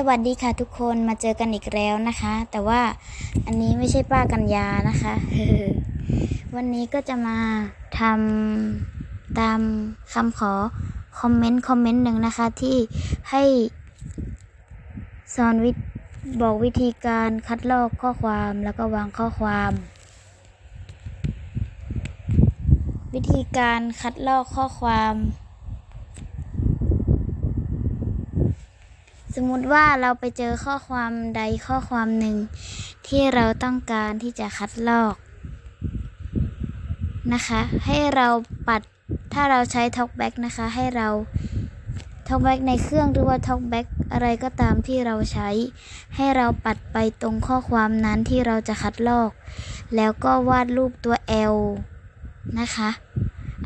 สวัสดีค่ะทุกคนมาเจอกันอีกแล้วนะคะ แต่ว่าอันนี้ไม่ใช่ป้ากัญญานะคะวันนี้ก็จะมาทำตามคำขอคอมเมนต์คอมเมนต์หนึ่งนะคะ ที่ให้สอนวิบอกวิธีการคัดลอกข้อความแล้วก็วางข้อความ วิธีการคัดลอกข้อความ สมมุติว่าเราไปเจอข้อความใดข้อความหนึ่ง ที่เราต้องการที่จะคัดลอกนะคะ ให้เราปัดถ้าเราใช้ TalkBack นะคะ ให้เรา TalkBack ในเครื่องหรือว่า TalkBack อะไรก็ตามที่เราใช้ ให้เราปัดไปตรงข้อความนั้นที่เราจะคัดลอก แล้วก็วาดรูปตัว L นะคะ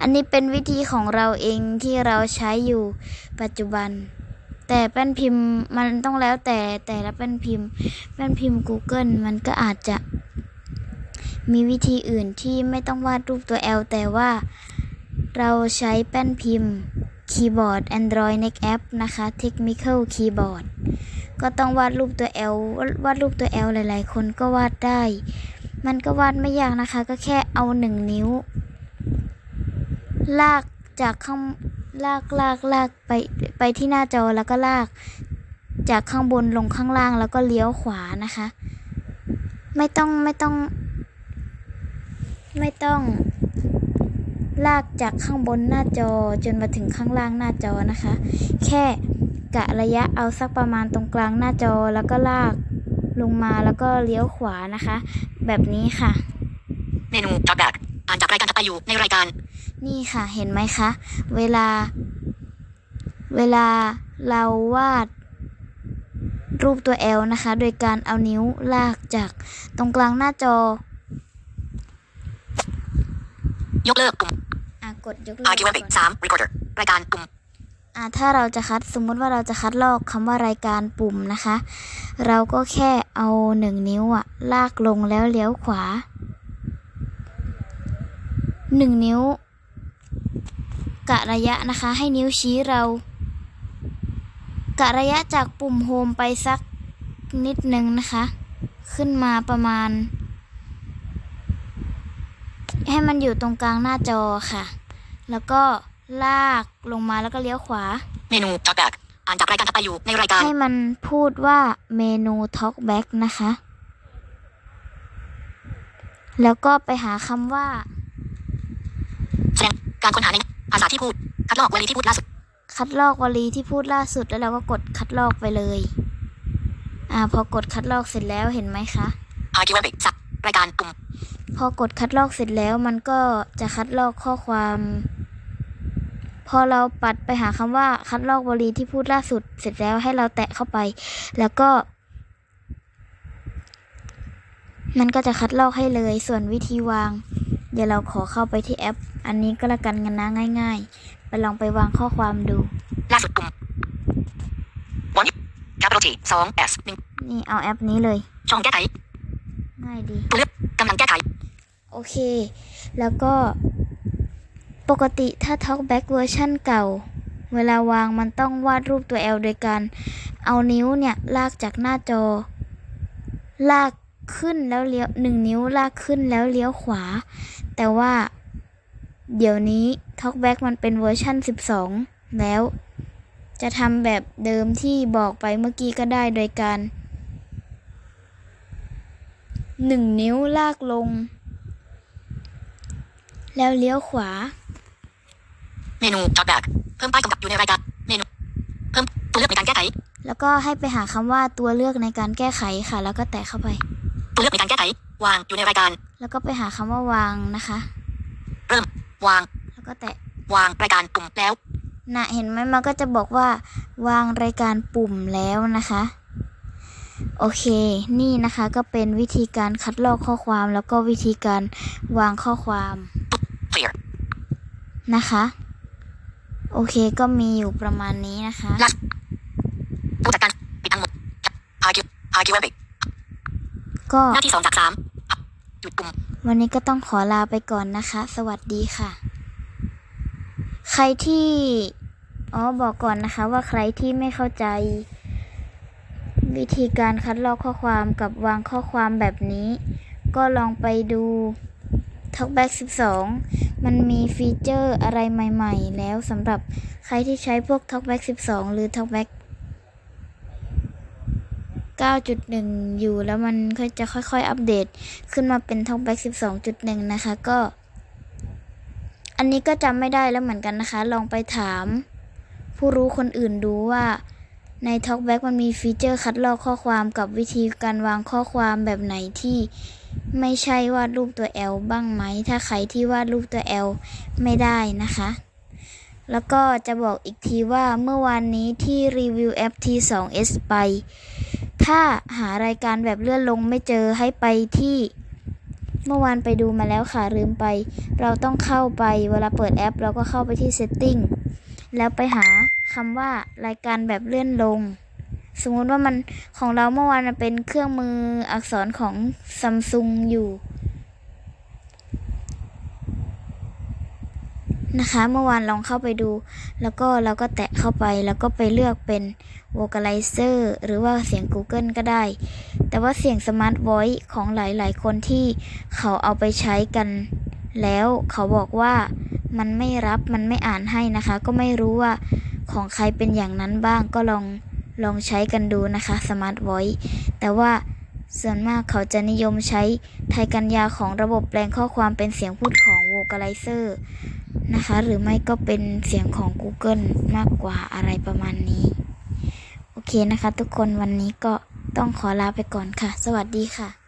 อันนี้เป็นวิธีของเราเองที่เราใช้อยู่ปัจจุบัน แต่แป้นพิมพ์มันต้องแล้วแต่แต่ละแป้นพิมพ์ แป้นพิมพ์ Google มันก็อาจจะ มีวิธีอื่นที่ไม่ต้องวาดรูปตัว L แต่ว่าเราใช้แป้นพิมพ์คีย์บอร์ด Android Next App นะคะ Technical Keyboard ก็ต้องวาดรูปตัว L วาดรูปตัว L หลาย ๆ คนก็วาดได้ มันก็วาดไม่ยากนะคะ ก็แค่เอาหนึ่งนิ้ว ลากจากข้าง ลากลากลากไปไปที่หน้าจอแล้วก็ลากจากข้างบนลงข้างล่างแล้วก็เลี้ยวขวานะคะ ไม่ต้องไม่ต้อง ไม่ต้อง ลากจากข้างบนหน้าจอจนมาถึงข้างล่างหน้าจอนะคะ แค่กะระยะเอาสักประมาณตรงกลางหน้าจอแล้วก็ลากลงมาแล้วก็เลี้ยวขวานะคะ แบบนี้ค่ะ เมนู Talkback อ่านจากรายการถัดไปอยู่ในรายการ นี่ค่ะเห็นไหมคะ เวลา เวลาเราวาดรูปตัว L นะคะ โดยการเอานิ้วลากจากตรงกลางหน้าจอ ยกเลิกปุ่มอะกดยกเลิก Argument ก่อนสาม Recorder รายการปุ่มอะถ้าเราจะคัดสมมุติว่าเราจะคัดลอกคำว่ารายการปุ่มนะคะ เราก็แค่เอาหนึ่งนิ้วอะลากลงแล้วเลี้ยวขวาหนึ่งนิ้ว กะระยะนะคะ ให้นิ้วชี้เรากะระยะจากปุ่มโฮมไปสักนิดนึงนะคะ ขึ้นมาประมาณ ให้มันอยู่ตรงกลางหน้าจอค่ะ แล้วก็ลากลงมาแล้วก็เลี้ยวขวา เมนู Talkback อ่านจากรายการถัดไปอยู่ในรายการ ให้มันพูดว่าเมนู Talkback นะคะ แล้วก็ไปหาคำว่า แสดงการค้นหาใน ภาษาที่พูด คัดลอกวลีที่พูดล่าสุด คัดลอกวลีที่พูดล่าสุดแล้วเราก็กดคัดลอกไปเลย อ่า พอกดคัดลอกเสร็จแล้วเห็นไหมคะ Argument สับรายการปุ่ม พอกดคัดลอกเสร็จแล้วมันก็จะคัดลอกข้อความ พอเราปัดไปหาคำว่าคัดลอกวลีที่พูดล่าสุด เสร็จแล้วให้เราแตะเข้าไป แล้วก็มันก็จะคัดลอกให้เลยส่วนวิธีวาง เดี๋ยวเราขอเข้าไปที่แอป อันนี้ก็แล้วกันกันนะง่าย ๆ ไปลองไปวางข้อความดู ล่าสุดปุ่ม One Capital T สอง S หนึ่งนี่เอาแอปนี้เลย ช่องแก้ไข ง่ายดีตัวเลือกกำลังแก้ไข โอเค แล้วก็ ปกติถ้า TalkBack เวอร์ชันเก่า เวลาวางมันต้องวาดรูปตัว L โดยการ เอานิ้วเนี่ย ลากจากหน้าจอ ลาก ขึ้นแล้วเลี้ยวหนึ่งนิ้วลากขึ้นแล้วเลี้ยวขวา แต่ว่าเดี๋ยวนี้ TalkBack มันเป็นเวอร์ชัน12 แล้ว จะทำแบบเดิมที่บอกไปเมื่อกี้ก็ได้โดยการหนึ่งนิ้วลากลง แล้วเลี้ยวขวา เมนู Talkback เพิ่มป้ายกำกับอยู่ในรายการเมนู เพิ่มตัวเลือกในการแก้ไข แล้วก็ให้ไปหาคำว่าตัวเลือกในการแก้ไขค่ะ แล้วก็แตะเข้าไป ตัวเลือกในการแก้ไข วางอยู่ในรายการ แล้วก็ไปหาคำว่าวางนะคะ เริ่ม วาง แล้วก็แตะ วางรายการปุ่มแล้วนะเห็นไหมมันก็จะบอกว่า วางรายการปุ่มแล้วนะคะ โอเค นี่นะคะก็เป็นวิธีการคัดลอกข้อความแล้วก็วิธีการวางข้อความ Clear นะคะ โอเคก็มีอยู่ประมาณนี้นะคะล่าสุดผู้จัดการปิดทั้งหมด Argue Argument ก็ หน้าที่สองจากสามหยุดปุ่มวันนี้ก็ต้องขอลาไปก่อนนะคะ สวัสดีค่ะ ใครที่อ๋อบอกก่อนนะคะว่าใครที่ไม่เข้าใจ วิธีการคัดลอกข้อความกับวางข้อความแบบนี้ ก็ลองไปดู TalkBack 12 มันมีฟีเจอร์อะไรใหม่ ๆ แล้วสำหรับใครที่ใช้พวก TalkBack 12 หรือ TalkBack 9.1 อยู่แล้วมันก็จะค่อยๆ อัปเดตขึ้นมาเป็น TalkBack 12.1 นะคะ ก็ อันนี้ก็จำไม่ได้แล้วเหมือนกันนะคะ ลองไปถาม ผู้รู้คนอื่นดูว่าใน TalkBack มันมีฟีเจอร์คัดลอกข้อความกับวิธีการวางข้อความแบบไหนที่ไม่ใช่วาดรูปตัว L บ้างไหม ถ้าใครที่วาดรูปตัว L ไม่ได้นะคะ แล้วก็จะบอกอีกทีว่าเมื่อวานนี้ที่รีวิวแอป T2S ไป ถ้าหารายการแบบเลื่อนลงไม่เจอให้ไปที่ เมื่อวานไปดูมาแล้วค่ะลืมไป เราต้องเข้าไปเวลาเปิดแอป เราก็เข้าไปที่ Setting แล้วไปหาคำว่ารายการแบบเลื่อนลง สมมุติว่ามันของเราเมื่อวานมันเป็นเครื่องมืออักษรของซัมซุงอยู่ นะคะ เมื่อวานลองเข้าไปดู แล้วก็เราก็แตะเข้าไปแล้วก็ไปเลือกเป็น vocalizer หรือว่าเสียง Google ก็ได้ แต่ว่าเสียง Smart Voice ของหลายๆ คนที่เขาเอาไปใช้กัน แล้วเขาบอกว่ามันไม่รับมันไม่อ่านให้นะคะ ก็ไม่รู้ว่าของใครเป็นอย่างนั้นบ้างก็ลองลองใช้กันดูนะคะ Smart Voice แต่ว่า ส่วนมากเขาจะนิยมใช้ไทยกัญญาของระบบแปลงข้อความเป็นเสียงพูดของ vocalizer นะคะ หรือไม่ก็เป็นเสียงของ Google มากกว่าอะไรประมาณนี้ โอเคนะคะ ทุกคนวันนี้ก็ต้องขอลาไปก่อนค่ะ สวัสดีค่ะ